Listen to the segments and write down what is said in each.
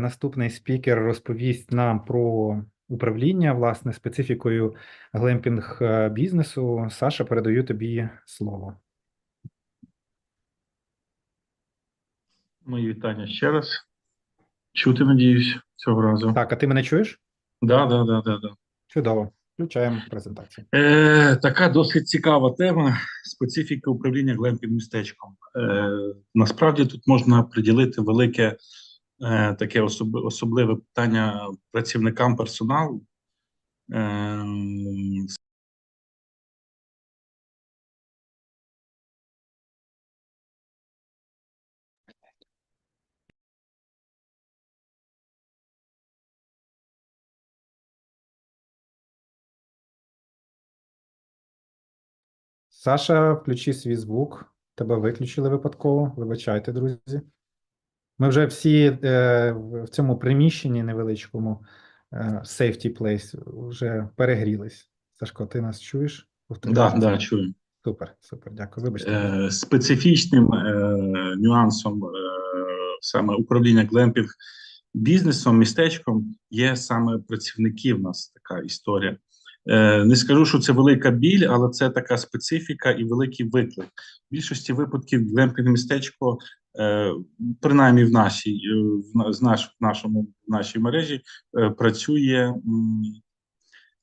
наступний спікер розповість нам про управління, власне, специфікою глемпінг е, бізнесу. Саша, передаю тобі слово. Мої вітання ще раз. Чути, надіюсь, цього разу. Так, а ти мене чуєш? Да, да, да, да, да. Чудово. Включаємо презентацію. Е, така досить цікава тема специфіка управління глемпінг містечком. Е, насправді тут можна приділити велике е, таке особ, особливе питання працівникам персоналу. Е, Саша, включи свій звук. Тебе виключили випадково. Вибачайте, друзі. Ми вже всі е, в цьому приміщенні невеличкому е, safety place вже перегрілись. Сашко, ти нас чуєш? Повтори, да, да, чую. Супер, супер, дякую. Вибачте. Е, специфічним е, нюансом е, саме управління глемпінг бізнесом, містечком є саме працівники. В нас така історія. Е, не скажу, що це велика біль, але це така специфіка і великий виклик. В більшості випадків глемпінг містечко, принаймні в нашій е, в наш, в нашому в нашій мережі, е, працює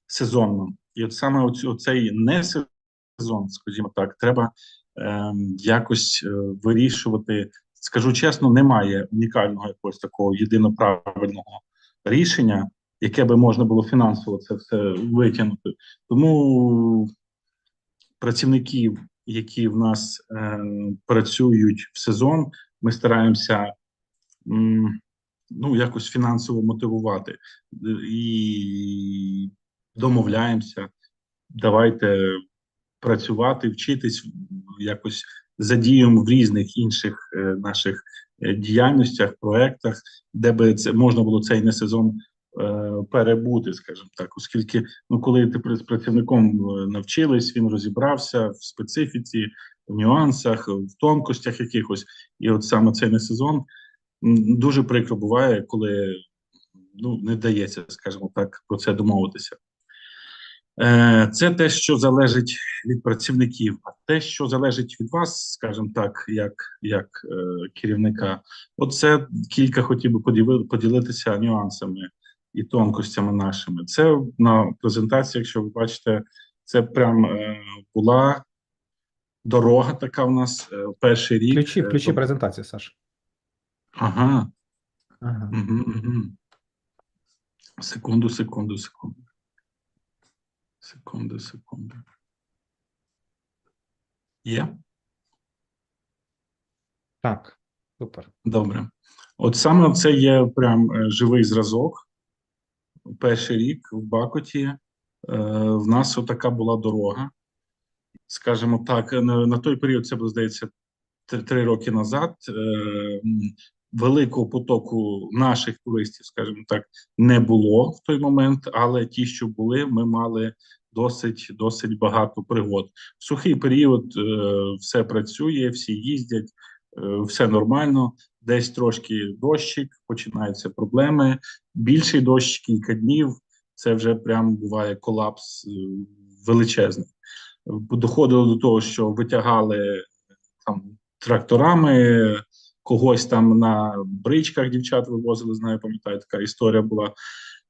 сезонно. І от саме оць- оцей не сезон, скажімо так, треба ем, якось е, вирішувати. Скажу чесно, немає унікального якогось такого єдиноправильного рішення, яке би можна було фінансово це все витягнути. Тому працівників, які в нас е, працюють в сезон, ми стараємося м, ну, якось фінансово мотивувати і домовляємося. Давайте працювати, вчитись, якось задіємо в різних інших е, наших е, діяльностях, проектах, де би це можна було цей не сезон перебути, скажімо так, оскільки ну, коли ти з працівником е, навчились, він розібрався в специфіці, в нюансах, в тонкостях якихось, і от саме цей не сезон дуже прикро буває, коли ну не вдається, скажімо так, про це домовитися. Е, Це те, що залежить від працівників, а те, що залежить від вас, скажімо так, як, як е, керівника, оце кілька хотів би поділи- поділитися нюансами і тонкостями нашими. Це на презентації, якщо ви бачите, це прям е, була дорога така у нас е, перший рік. Включи, е, включи тобто- презентацію, Саша. Ага, Ага. Угу, угу. Секунду, секунду, секунду. Секунду, секунду. Є? Так, супер. Добре. От саме це є прям е, живий зразок. Перший рік в Бакоті е, в нас отака була дорога. Скажімо так, на, той період це було, здається, три, роки назад. Е, великого потоку наших туристів, скажімо так, не було в той момент, але ті, що були, ми мали досить досить багато пригод. В сухий період е, все працює, всі їздять, все нормально. Десь трошки дощик, починаються проблеми. Більший дощ кілька днів. Це вже прям буває колапс е, величезний. Доходило до того, що витягали там тракторами, когось там на бричках дівчат вивозили, знаю, пам'ятаю, така історія була.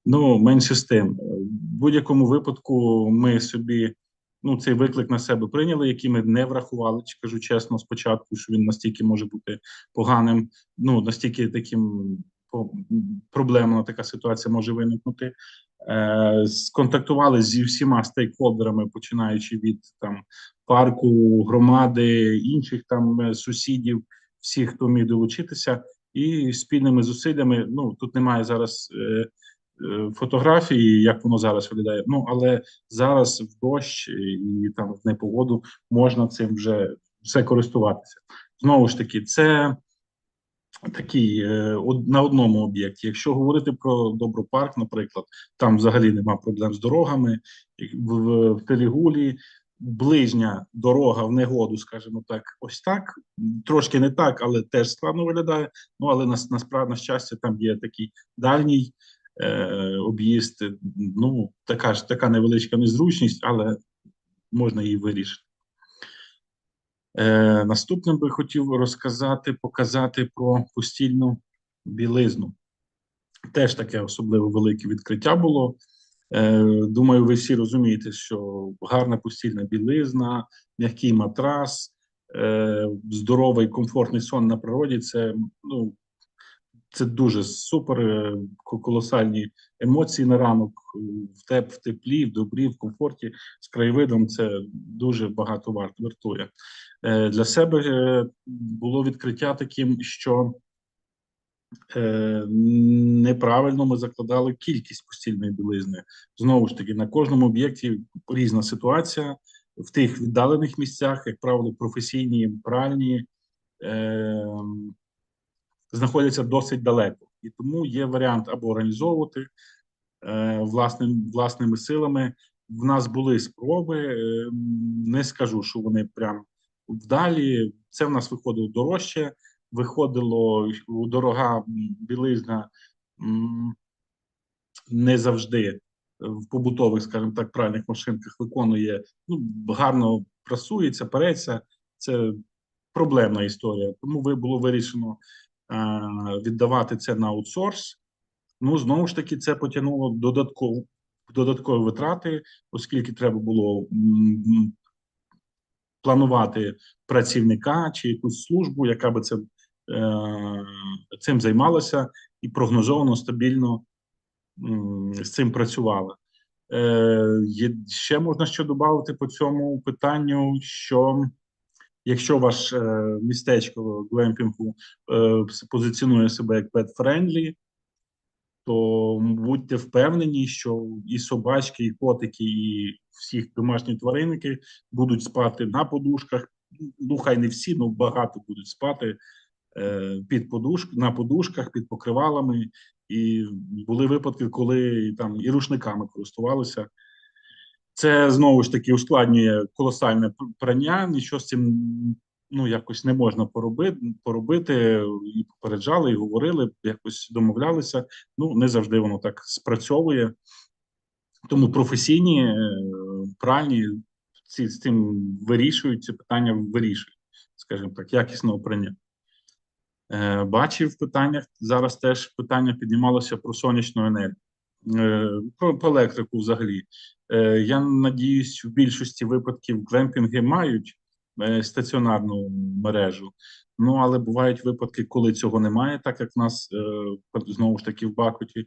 Ну, менше з тим. В будь-якому випадку ми собі ну, цей виклик на себе прийняли, який ми не врахували, чи кажу чесно, спочатку, що він настільки може бути поганим, ну настільки таким проблемна така ситуація може виникнути. Е, сконтактували зі всіма стейкхолдерами, починаючи від там парку, громади, інших там е, сусідів, всіх, хто міг долучитися, і спільними зусиллями. Ну тут немає зараз е, фотографії, як воно зараз виглядає. Ну але зараз в дощ і там в непогоду можна цим вже все користуватися. Знову ж таки, це такий е, на одному об'єкті. Якщо говорити про Добропарк, наприклад, там взагалі нема проблем з дорогами. В, в, Телігулі ближня дорога в негоду, скажімо так, ось так. Трошки не так, але теж складно виглядає. Ну але нас насправді на щастя там є такий дальній е, об'їзд. Ну така ж така невеличка незручність, але можна її вирішити. Е, наступним би хотів розказати, показати про постільну білизну. Теж таке особливо велике відкриття було. Е, думаю, ви всі розумієте, що гарна постільна білизна, м'який матрас, е, здоровий, комфортний сон на природі це, ну, це дуже супер, е, колосальні емоції на ранок е, в, теп, в теплі, в добрі, в комфорті з краєвидом. Це дуже багато варт, вартує. Е, для себе було відкриття таким, що неправильно ми закладали кількість постільної білизни. Знову ж таки, на кожному об'єкті різна ситуація. В тих віддалених місцях, як правило, професійні пральні е, знаходяться досить далеко. І тому є варіант або організовувати е, власним, власними силами. В нас були спроби, е, не скажу, що вони прям вдалі. Це в нас виходило дорожче, виходило дорога білизна не завжди в побутових, скажімо так, пральних машинках виконує ну гарно прасується, переться. Це проблемна історія. Тому було вирішено віддавати це на аутсорс. Ну знову ж таки, це потягнуло додатково додаткові витрати, оскільки треба було планувати працівника чи якусь службу, яка би це е, цим займалася і прогнозовано стабільно з цим працювала. Е, ще можна що додати по цьому питанню, що якщо ваш е, містечко глемпінгу е, позиціонує себе як pet-friendly, то будьте впевнені, що і собачки, і котики, і всі домашні тваринники будуть спати на подушках. Ну, хай не всі, але багато будуть спати е, під подушк, на подушках, під покривалами. І були випадки, коли там і рушниками користувалися. Це знову ж таки ускладнює колосальне прання. Нічого з цим ну якось не можна поробити. поробити. І попереджали, і говорили, якось домовлялися. Ну не завжди воно так спрацьовує. Тому професійні е, пральні ці з цим вирішують ці питання, вирішують, скажімо так, якісного прання. Е, Бачив питаннях зараз теж питання піднімалося про сонячну енергію, про, про електрику взагалі. Е, Я надіюсь, в більшості випадків глемпінги мають е, стаціонарну мережу. Ну але бувають випадки, коли цього немає, так як в нас е, знову ж таки в Бакуті.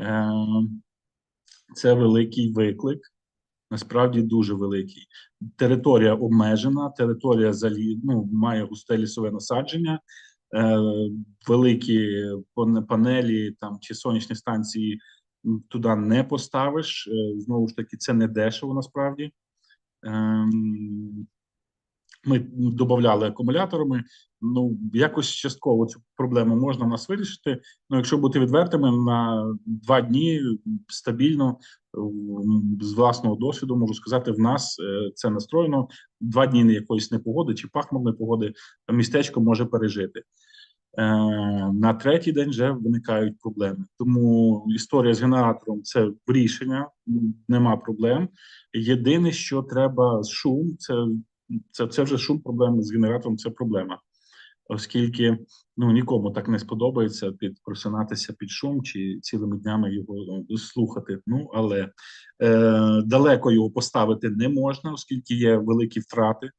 Е, Це великий виклик, насправді дуже великий. Територія обмежена, територія залі... ну, має густе лісове насадження, е, великі панелі там чи сонячні станції туди не поставиш. Е, знову ж таки, це не дешево насправді. Ем, ми додавали акумуляторами. Ну, якось частково цю проблему можна в нас вирішити. Ну, якщо бути відвертими, на два дні стабільно з власного досвіду можу сказати, в нас е, це настроєно. Два дні якоїсь непогоди чи пахмурної погоди містечко може пережити. Е, на третій день вже виникають проблеми. Тому історія з генератором це рішення, нема проблем. Єдине, що треба шум, це, це, це вже шум проблеми з генератором, це проблема. Оскільки ну нікому так не сподобається під просинатися під шум чи цілими днями його ну, слухати. Ну але е, далеко його поставити не можна, оскільки є великі втрати.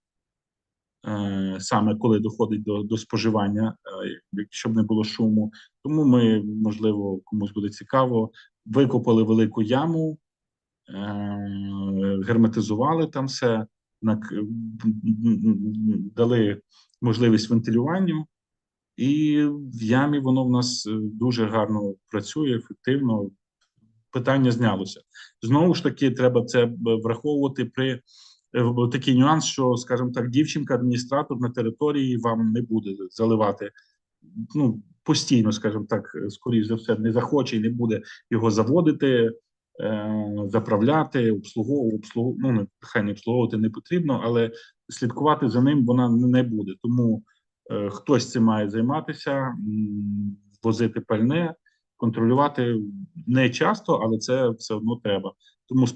Е, саме коли доходить до, до споживання, е, щоб не було шуму. Тому ми, можливо, комусь буде цікаво, викопали велику яму, е, герметизували там все, дали можливість вентилюванню, і в ямі воно в нас дуже гарно працює, ефективно. Питання знялося. Знову ж таки, треба це враховувати при такий нюанс, що, скажімо так, дівчинка-адміністратор на території вам не буде заливати. Ну, постійно, скажімо так, е, скоріш за все, не захоче і не буде його заводити. е, заправляти, обслуговувати, обслугу, ну, нехай не обслуговувати не потрібно, але слідкувати за ним вона не буде. Тому е, хтось цим має займатися, возити пальне, контролювати не часто, але це все одно треба. Тому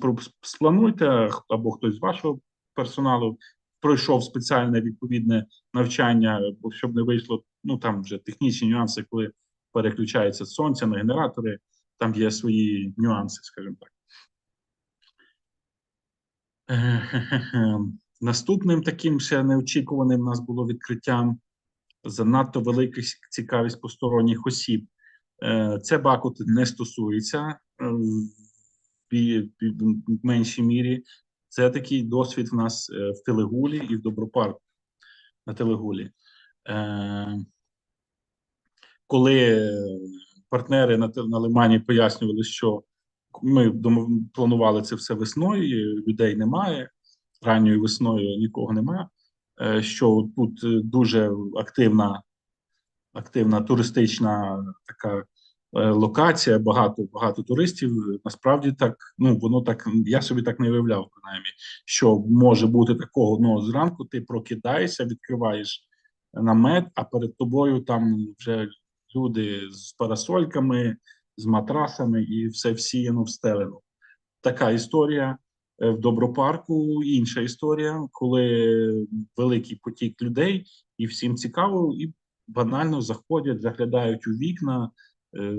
сплануйте, або хтось з вашого персоналу пройшов спеціальне відповідне навчання, бо щоб не вийшло, ну там вже технічні нюанси, коли переключається сонце на генератори, там є свої нюанси, скажімо так. Наступним таким ще неочікуваним у нас було відкриттям занадто велика цікавість посторонніх осіб. Е, Це Бакут не стосується е, в меншій мірі. Це такий досвід в нас е, в Телегулі і в Добропарку на Телегулі. Коли партнери на, Лимані пояснювали, що ми планували це все весною, людей немає, ранньою весною нікого немає, що тут дуже активна, активна туристична така е, локація, багато багато туристів. Насправді так, ну воно так я собі так не уявляв, принаймні, що може бути такого. Ну зранку ти прокидаєшся, відкриваєш намет, а перед тобою там вже люди з парасольками, з матрасами і все всіяно встелено. Така історія. Е, В Добропарку інша історія, коли великий потік людей, і всім цікаво, і банально заходять, заглядають у вікна, е,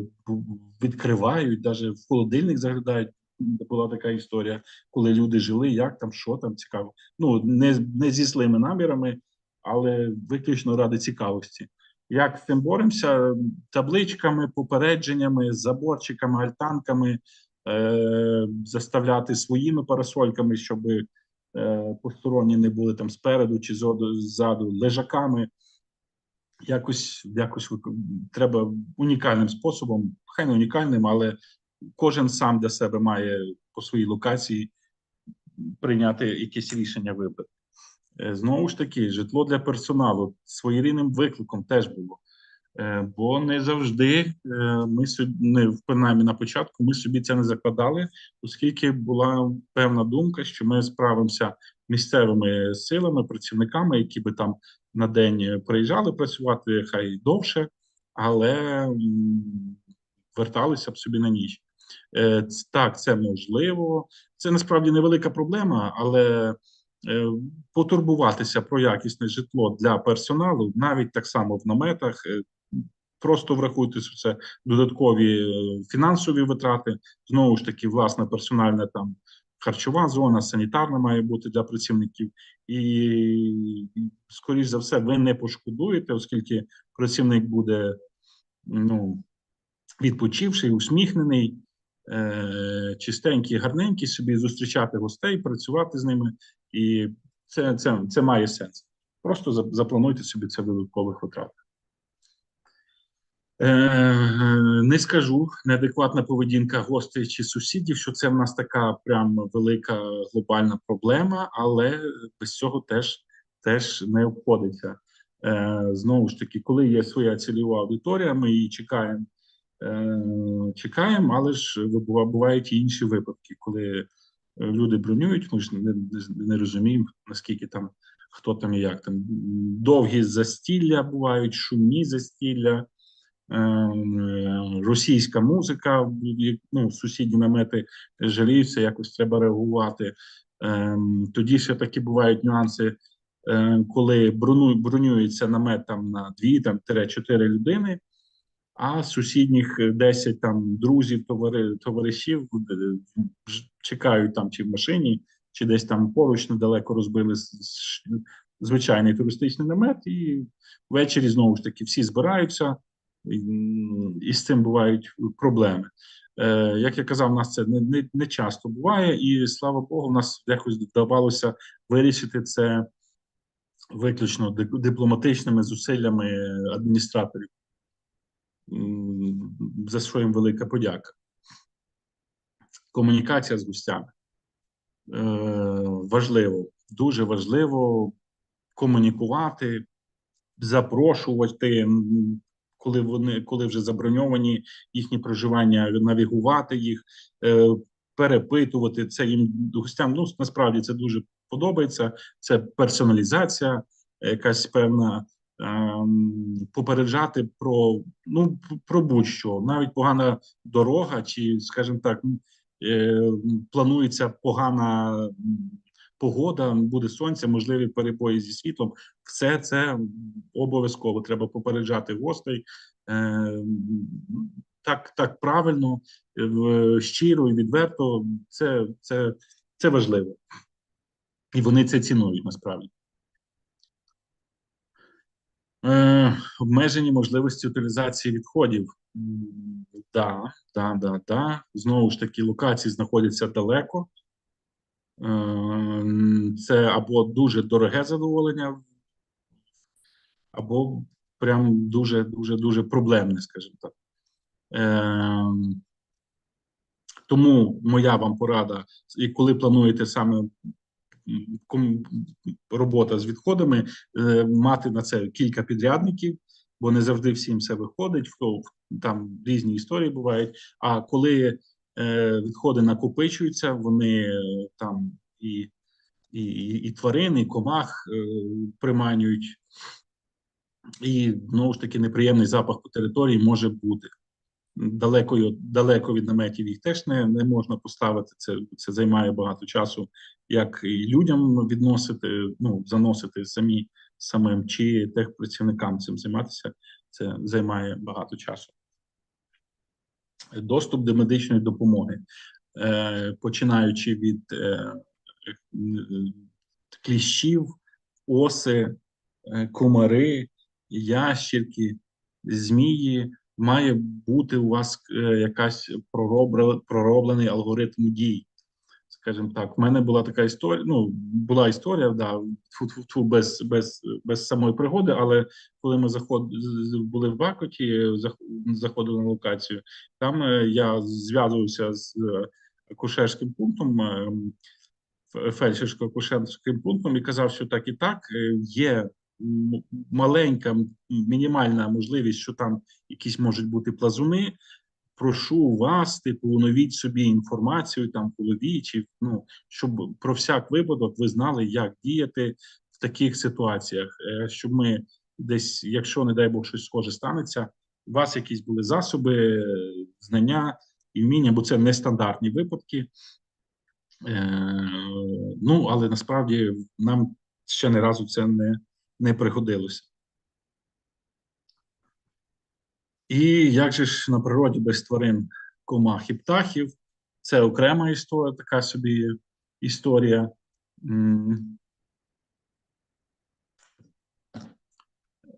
відкривають, навіть в холодильник заглядають. Була така історія, коли люди жили, як там, що там цікаво. Ну не, не зі злими намірами, але виключно ради цікавості. Як з цим боремося? Табличками, попередженнями, заборчиками, альтанками, е, заставляти своїми парасольками, щоб е, посторонні не були там спереду чи ззаду, лежаками. Якось, якось треба унікальним способом, хай не унікальним, але кожен сам для себе має по своїй локації прийняти якесь рішення вибрати. Е, Знову ж таки, житло для персоналу своєрідним викликом теж було. Е, Бо не завжди е, ми не принаймні на початку, ми собі це не закладали, оскільки була певна думка, що ми справимося місцевими силами, працівниками, які би там на день приїжджали працювати, хай довше, але верталися б собі на ніч. Е, Так, це можливо. Це насправді невелика проблема, але е, потурбуватися про якісне житло для персоналу, навіть так само в наметах. е, Просто врахуйте, це додаткові фінансові витрати. Знову ж таки, власна персональна там харчова зона, санітарна має бути для працівників, і скоріш за все, ви не пошкодуєте, оскільки працівник буде ну, відпочивший, усміхнений, е, чистенький, гарненький, собі зустрічати гостей, працювати з ними, і це, це, це має сенс. Просто заплануйте собі це додаткових витрат. Е, не скажу неадекватна поведінка гостей чи сусідів, що це в нас така прям велика глобальна проблема, але без цього теж, теж не обходиться. Е, знову ж таки, коли є своя цільова аудиторія, ми її чекаємо, е, чекаємо, але ж бува- бувають і інші випадки, коли люди бронюють, ми ж не, не, розуміємо, наскільки там хто там і як там. Довгі застілля бувають, шумні застілля російська музика, ну, сусідні намети жаліються, якось треба реагувати. Е, Тоді ще такі бувають нюанси, е, коли бронюється намет там на 2 там, тире 4 людини, а сусідніх 10 там друзів, товари, товаришів е, чекають там чи в машині, чи десь там поруч недалеко розбили звичайний туристичний намет, і ввечері знову ж таки всі збираються і, з цим бувають проблеми. Е, як я казав, у нас це не, не, не часто буває, і слава Богу, в нас якось вдавалося вирішити це виключно дипломатичними зусиллями адміністраторів. За що їм велика подяка. Комунікація з гостями. Е, важливо, дуже важливо комунікувати, запрошувати, коли вони коли вже заброньовані їхні проживання, навігувати їх, е, перепитувати це їм гостям. Ну насправді це дуже подобається. Це персоналізація, якась певна ем, попереджати про ну про будь-що, навіть погана дорога, чи, скажімо так, е, планується погана погода, буде сонце, можливі перебої зі світлом. Все це обов'язково треба попереджати гостей. Е, так, так правильно, е, щиро і відверто. Це, це, це важливо. І вони це цінують насправді. Е, обмежені можливості утилізації відходів. Да, да, да, да. Знову ж таки, локації знаходяться далеко. Е, Це або дуже дороге задоволення, або прям дуже, дуже, дуже проблемне, скажімо так. Е, тому моя вам порада, і коли плануєте саме робота з відходами, е, мати на це кілька підрядників, бо не завжди всім все виходить. Там різні історії бувають. А коли відходи накопичуються, вони е, там і, і, і, тварини, і комах е, приманюють, і знову ж таки неприємний запах по території може бути. Далеко, далеко від наметів їх теж не, не можна поставити. Це, це займає багато часу, як і людям відносити, ну заносити самі самим, чи техпрацівникам цим займатися. Це займає багато часу. Доступ до медичної допомоги, е, починаючи від е, е, кліщів, оси, комари, ящірки, змії, має бути у вас якась пророблений алгоритм дій. Скажімо так, в мене була така історія. Ну, була історія, да, тьфу-тьфу-тьфу, без, без, без самої пригоди, але коли ми заход, були в Бакоті, зах- заходили на локацію, там е, я зв'язувався з е, акушерським пунктом, е, фельдшерсько-акушерським пунктом і казав, що так і так є маленька мінімальна можливість, що там якісь можуть бути плазуни. Прошу вас, типу, оновіть собі інформацію там в голові, чи ну щоб про всяк випадок ви знали, як діяти в таких ситуаціях, е, щоб ми десь, якщо не дай Бог щось схоже станеться, у вас якісь були засоби, е, знання і вміння, бо це нестандартні випадки. Е, ну, але насправді нам ще не разу це не, не пригодилося. І як же ж на природі без тварин комах і птахів? Це окрема історія, така собі історія.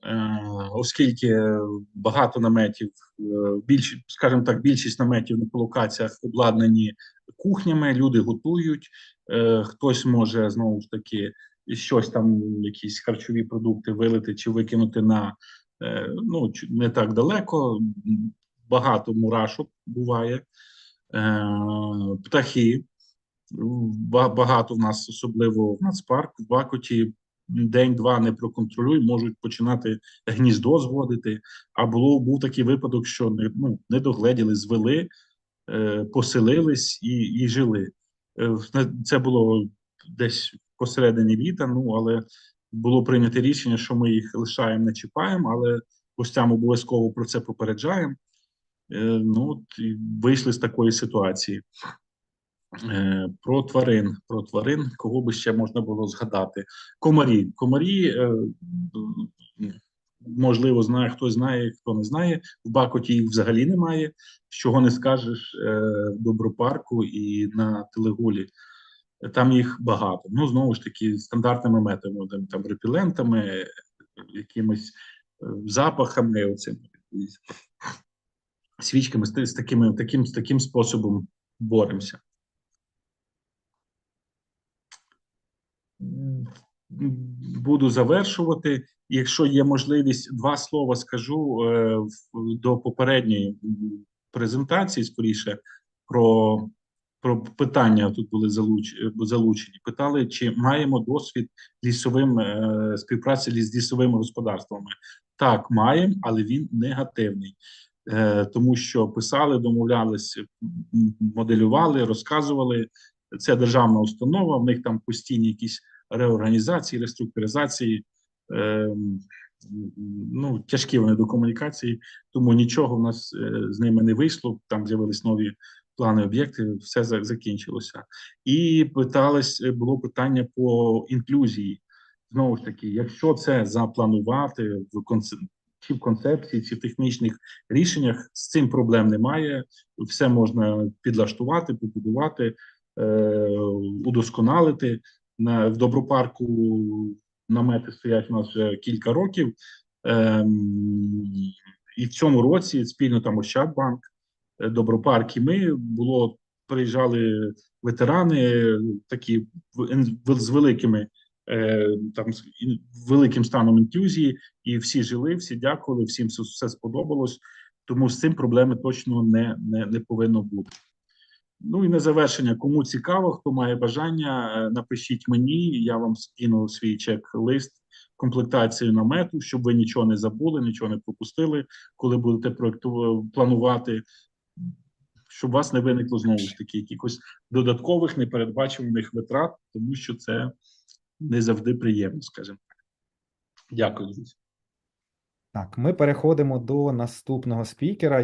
Е, Оскільки багато наметів, е, більш, скажімо так, більшість наметів на локаціях обладнані кухнями, люди готують, е, хтось може знову ж таки щось там, якісь харчові продукти вилити чи викинути на ну, не так далеко. Багато мурашок буває, е, птахи. Багато в нас, особливо в нацпарку, в Бакоті, день-два не проконтролюй, можуть починати гніздо зводити. А було був такий випадок, що не, ну, не догледіли, звели, е, поселились і, і жили. Е, Це було десь посередині літа, ну але було прийнято рішення, що ми їх лишаємо, не чіпаємо, але гостям обов'язково про це попереджаємо. Е, Ну, вийшли з такої ситуації. Е, Про тварин, про тварин, кого би ще можна було згадати? Комарі. Комарі, е, можливо, знає, хтось знає, хто не знає. В Бакоті їх взагалі немає. Чого не скажеш в Добропарку і на Телегулі. Там їх багато. Ну, знову ж таки, стандартними методами, там, там репілентами, якимись е, запахами, оцими свічками з, такими, таким, з таким способом боремося. Буду завершувати. Якщо є можливість, два слова скажу е, до попередньої презентації, скоріше, про, про питання тут були е, залучені. Питали, чи маємо досвід лісовим е, співпраці з лісовими господарствами. Так, маємо, але він негативний. е, тому що писали, домовлялись, моделювали, розказували. Це державна установа, в них там постійні якісь реорганізації, реструктуризації. Ну, тяжкі вони до комунікації, тому нічого в нас з ними не вийшло. Там з'явились нові плани об'єкти, все закінчилося. І питались, е, було питання по інклюзії. Знову ж таки, якщо це запланувати в конце- чи в концепції, чи в технічних рішеннях, з цим проблем немає. Все можна підлаштувати, побудувати, е, удосконалити. На, в Добропарку намети стоять у нас вже кілька років. Ем, і в цьому році спільно там Ощадбанк, Добропарк і ми було приїжджали ветерани, такі з великими е, там великим станом інклюзії, і всі жили, всі дякували, всім все, все сподобалось. Тому з цим проблеми точно не, не, не повинно бути. Ну і на завершення, кому цікаво, хто має бажання, е, напишіть мені, я вам скину свій чек-лист, комплектацію намету, щоб ви нічого не забули, нічого не пропустили, коли будете проекту планувати, щоб у вас не виникло знову ж таки якихось додаткових непередбачуваних витрат, тому що це не завжди приємно, скажімо так. Дякую, друзі. Так, ми переходимо до наступного спікера.